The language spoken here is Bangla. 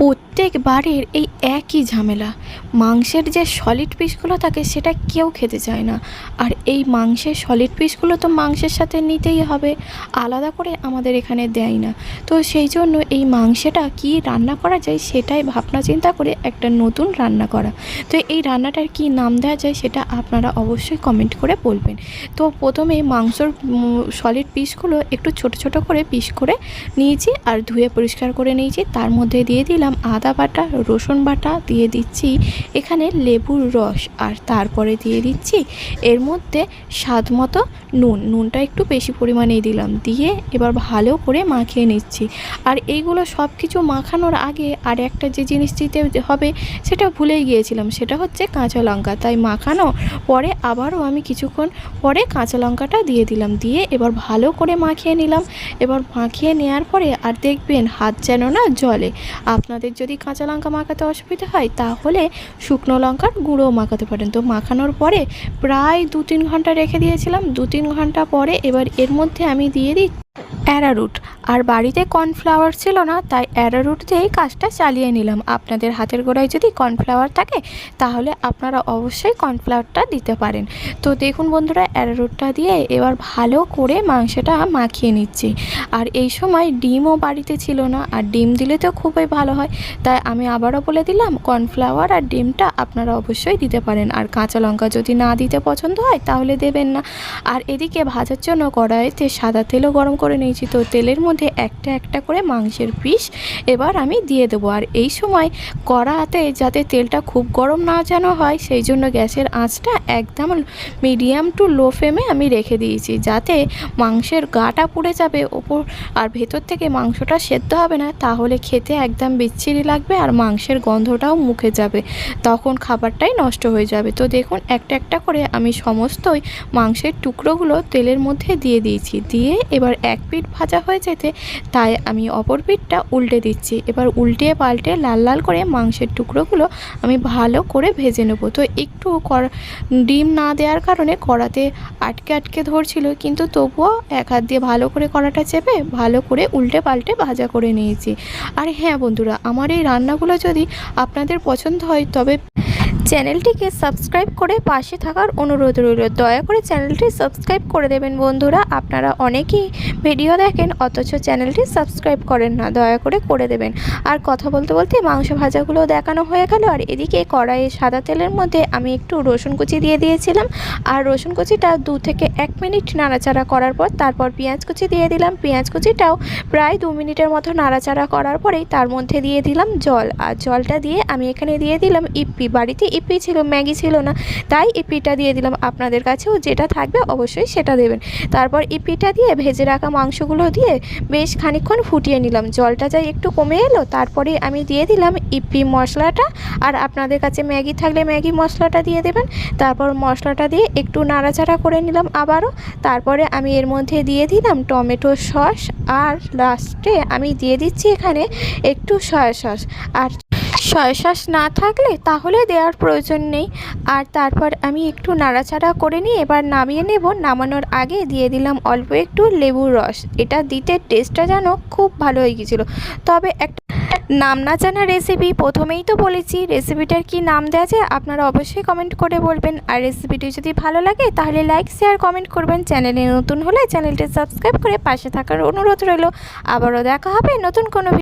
put প্রত্যেক বারের এই একই ঝামেলা। মাংসের যে সলিড পিসগুলো থাকে, সেটা কেউ খেতে চায় না। আর এই মাংসের সলিড পিসগুলো তো মাংসের সাথে নিতেই হবে। আলাদা করে আমাদের এখানে দেয় না। তো সেই জন্য এই মাংসটা কি রান্না করা যায়, সেটাই ভাবনা চিন্তা করে একটা নতুন রান্না করা। তো এই রান্নাটার কি নাম দেওয়া যায়, সেটা আপনারা অবশ্যই কমেন্ট করে বলবেন। তো প্রথমে মাংসর সলিড পিসগুলো একটু ছোট ছোট করে পিস করে নিয়েছি, আর ধুয়ে পরিষ্কার করে নিয়েছি। তার মধ্যে দিয়ে দিলাম আদা বাটা, রসুন বাটা দিয়ে দিচ্ছি। এখানে লেবুর রস আর তারপরে দিয়ে দিচ্ছি। এর মধ্যে স্বাদ মতো নুন। নুনটা একটু বেশি পরিমাণেই দিলাম। দিয়ে এবার ভালো করে মাখিয়ে নিচ্ছি। আর এইগুলো সব কিছু মাখানোর আগে আর একটা যে জিনিস দিতে হবে সেটা ভুলেই গিয়েছিলাম। সেটা হচ্ছে কাঁচা লঙ্কা। তাই মাখানো পরে আবারও আমি কিছুক্ষণ পরে কাঁচা লঙ্কাটা দিয়ে দিলাম। দিয়ে এবার ভালো করে মাখিয়ে নিলাম। এবার মাখিয়ে নেওয়ার পরে আর দেখবেন হাত যেন না জলে আপনাদের যদি কাঁচা লঙ্কা মাখাতে অসুবিধা হয়, তাহলে শুকনো লঙ্কার গুঁড়ো মাখাতে পারেন। তো মাখানোর পরে প্রায় দু তিন ঘণ্টা রেখে দিয়েছিলাম। দু তিন ঘণ্টা পরে এবার এর মধ্যে আমি দিয়ে দিই অ্যারারুট। আর বাড়িতে কর্নফ্লাওয়ার ছিল না, তাই অ্যারারুট দিয়েই কাজটা চালিয়ে নিলাম। আপনাদের হাতের গোড়ায় যদি কর্নফ্লাওয়ার থাকে, তাহলে আপনারা অবশ্যই কর্নফ্লাওয়ারটা দিতে পারেন। তো দেখুন বন্ধুরা, অ্যারারুটটা দিয়ে এবার ভালো করে মাংসটা মাখিয়ে নিচ্ছি। আর এই সময় ডিমও বাড়িতে ছিল না, আর ডিম দিলে তো খুবই ভালো হয়। তাই আমি আবারও বলে দিলাম, কর্নফ্লাওয়ার আর ডিমটা আপনারা অবশ্যই দিতে পারেন। আর কাঁচা লঙ্কা যদি না দিতে পছন্দ হয়, তাহলে দেবেন না। আর এদিকে ভাজার জন্য কড়াইতে সাদা তেলও গরম করে নিয়েছি। তো তেলের মধ্যে একটা একটা করে মাংসের পিস এবার আমি দিয়ে দেবো। আর এই সময় কড়াতে যাতে তেলটা খুব গরম না যেন হয়, সেই জন্য গ্যাসের আঁচটা একদম মিডিয়াম টু লো ফ্লেমে আমি রেখে দিয়েছি। যাতে মাংসের গাটা পুড়ে যাবে ওপর, আর ভেতর থেকে মাংসটা সেদ্ধ হবে না, তাহলে খেতে একদম বিচ্ছিরি লাগবে আর মাংসের গন্ধটাও মুখে যাবে। তখন খাবারটাই নষ্ট হয়ে যাবে। তো দেখুন, একটা একটা করে আমি সমস্তই মাংসের টুকরোগুলো তেলের মধ্যে দিয়ে দিয়েছি। দিয়ে এবার এক পিঠ ভাজা হয়ে যেতে, তাই আমি অপর পিঠটা উল্টে দিচ্ছি। এবার উল্টে পাল্টে লাল লাল করে মাংসের টুকরোগুলো আমি ভালো করে ভেজে নেব। তো একটু কর ডিম না দেওয়ার কারণে কড়াতে আটকে আটকে ধরছিল, কিন্তু তবুও এক হাত দিয়ে ভালো করে কড়াটা চেপে ভালো করে উল্টে পাল্টে ভাজা করে নিয়েছি। আর হ্যাঁ বন্ধুরা, আমার এই রান্নাগুলো যদি আপনাদের পছন্দ হয়, তবে চ্যানেলটিকে সাবস্ক্রাইব করে পাশে থাকার অনুরোধ রইল। দয়া করে চ্যানেলটি সাবস্ক্রাইব করে দেবেন বন্ধুরা। আপনারা অনেকেই ভিডিও দেখেন, অথচ চ্যানেলটি সাবস্ক্রাইব করেন না। দয়া করে করে দেবেন। আর কথা বলতে বলতে মাংস ভাজাগুলো দেখানো হয়ে গেল। আর এদিকে কড়াইয়ে সাদা তেলের মধ্যে আমি একটু রসুন কুচি দিয়ে দিয়েছিলাম। আর রসুন কুচিটা দু থেকে এক মিনিট নাড়াচাড়া করার পর তারপর পেঁয়াজ কুচি দিয়ে দিলাম। পেঁয়াজ কুচিটাও প্রায় দু মিনিটের মতো নাড়াচাড়া করার পরেই তার মধ্যে দিয়ে দিলাম জল। আর জলটা দিয়ে আমি এখানে দিয়ে দিলাম ইপ্পি। বাড়িতে ইপ্পি ছিল, ম্যাগি ছিল না, তাই ইপ্পিটা দিয়ে দিলাম আপনাদের কাছেও যেটা থাকবে অবশ্যই সেটা দেবেন। তারপর ইপ্পিটা দিয়ে ভেজে রাখা মাংসগুলো দিয়ে বেশ খানিকক্ষণ ফুটিয়ে নিলাম। জলটা যাই একটু কমে এলো, তারপরে আমি দিয়ে দিলাম ইপি মশলাটা। আর আপনাদের কাছে ম্যাগি থাকলে ম্যাগি মশলাটা দিয়ে দেবেন। তারপর মশলাটা দিয়ে একটু নাড়াচাড়া করে নিলাম আবারও। তারপরে আমি এর মধ্যে দিয়ে দিলাম টমেটো সস। আর লাস্টে আমি দিয়ে দিচ্ছি এখানে একটু সয়া সস আর সয়া সস না থাকলে তাহলে দেওয়ার প্রয়োজন নেই। আর তারপর আমি একটু নাড়াচাড়া করে নিয়ে এবার নামিয়ে নেব। নামানোর আগে দিয়ে দিলাম অল্প একটু লেবুর রস। এটা দিতে টেস্টটা যেন খুব ভালো হয়ে গিয়েছিল। তবে একটা নাম না জানা রেসিপি প্রথমেই তো বলেছি। রেসিপিটার কি নাম দেওয়া যায় আপনারা অবশ্যই কমেন্ট করে বলবেন। আর রেসিপিটি যদি ভালো লাগে তাহলে লাইক শেয়ার কমেন্ট করবেন। চ্যানেলে নতুন হলে চ্যানেলটি সাবস্ক্রাইব করে পাশে থাকার অনুরোধ রইল। আবারও দেখা হবে নতুন কোনো